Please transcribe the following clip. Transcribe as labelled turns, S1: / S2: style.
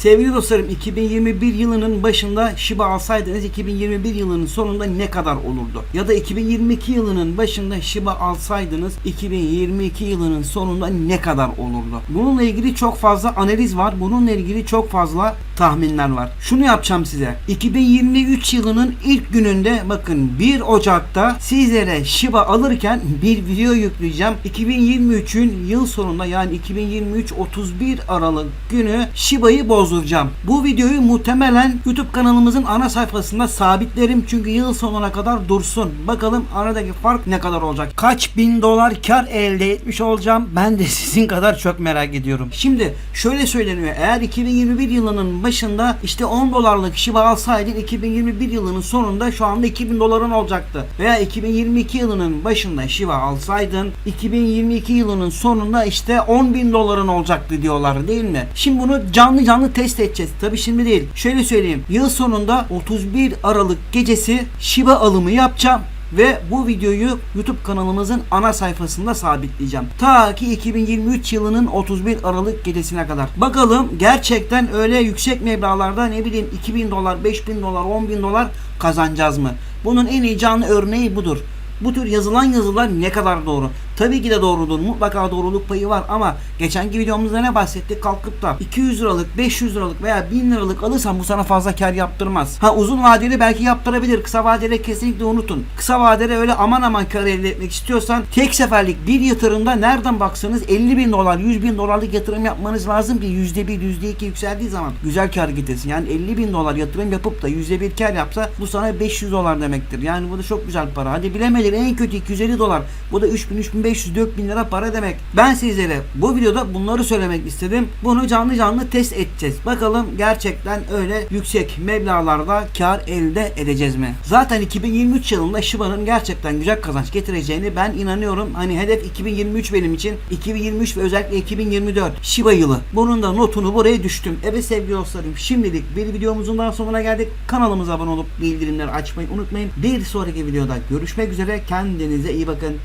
S1: Sevgili dostlarım 2021 yılının başında Shiba alsaydınız 2021 yılının sonunda ne kadar olurdu? Ya da 2022 yılının başında Shiba alsaydınız 2022 yılının sonunda ne kadar olurdu? Bununla ilgili çok fazla analiz var. Bununla ilgili çok fazla tahminler var. Şunu yapacağım size. 2023 yılının ilk gününde bakın 1 Ocak'ta sizlere Shiba alırken bir video yükleyeceğim. 2023'ün yıl sonunda yani 2023 31 Aralık günü Shiba'yı bozduracağım. Bu videoyu muhtemelen YouTube kanalımızın ana sayfasında sabitlerim çünkü yıl sonuna kadar dursun. Bakalım aradaki fark ne kadar olacak? Kaç bin dolar kar elde etmiş olacağım? Ben de sizin kadar çok merak ediyorum. Şimdi şöyle söyleniyor. Eğer 2021 yılının başında işte 10 dolarlık Shiba alsaydın 2021 yılının sonunda şu anda 2000 doların olacaktı. Veya 2022 yılının başında Shiba alsaydın 2022 yılının sonunda işte 10 bin doların olacaktı diyorlar değil mi? Şimdi bunu canlı canlı test edeceğiz. Tabi şimdi değil. Şöyle söyleyeyim. Yıl sonunda 31 Aralık gecesi Shiba alımı yapacağım ve bu videoyu YouTube kanalımızın ana sayfasında sabitleyeceğim. Ta ki 2023 yılının 31 Aralık gecesine kadar. Bakalım gerçekten öyle yüksek meblağlarda ne bileyim 2000 dolar, 5000 dolar, 10 bin dolar kazanacağız mı? Bunun en iyi canlı örneği budur. Bu tür yazılan yazılar ne kadar doğru? Tabii ki de doğrudur. Mutlaka doğruluk payı var ama geçenki videomuzda ne bahsettik? Kalkıp da 200 liralık, 500 liralık veya 1000 liralık alırsan bu sana fazla kar yaptırmaz. Ha uzun vadeli belki yaptırabilir. Kısa vadede kesinlikle unutun. Kısa vadede öyle aman aman kar elde etmek istiyorsan tek seferlik bir yatırımda nereden baksanız 50 bin dolar, 100 bin dolarlık yatırım yapmanız lazım ki %1, %2 yükseldiği zaman güzel kar getirsin. Yani 50 bin dolar yatırım yapıp da %1 kar yapsa bu sana 500 dolar demektir. Yani bu da çok güzel para. Hadi bilemedin en kötü 250 dolar. Bu da 3000, 3500, 4000 lira para demek. Ben sizlere bu videoda bunları söylemek istedim. Bunu canlı canlı test edeceğiz. Bakalım gerçekten öyle yüksek meblağlarda kar elde edeceğiz mi? Zaten 2023 yılında Shiba'nın gerçekten güzel kazanç getireceğini ben inanıyorum. Hani hedef 2023 benim için. 2023 ve özellikle 2024 Shiba yılı. Bunun da notunu buraya düştüm. Evet sevgili dostlarım şimdilik bir videomuzun daha sonuna geldik. Kanalımıza abone olup bildirimleri açmayı unutmayın. Bir sonraki videoda görüşmek üzere. Kendinize iyi bakın.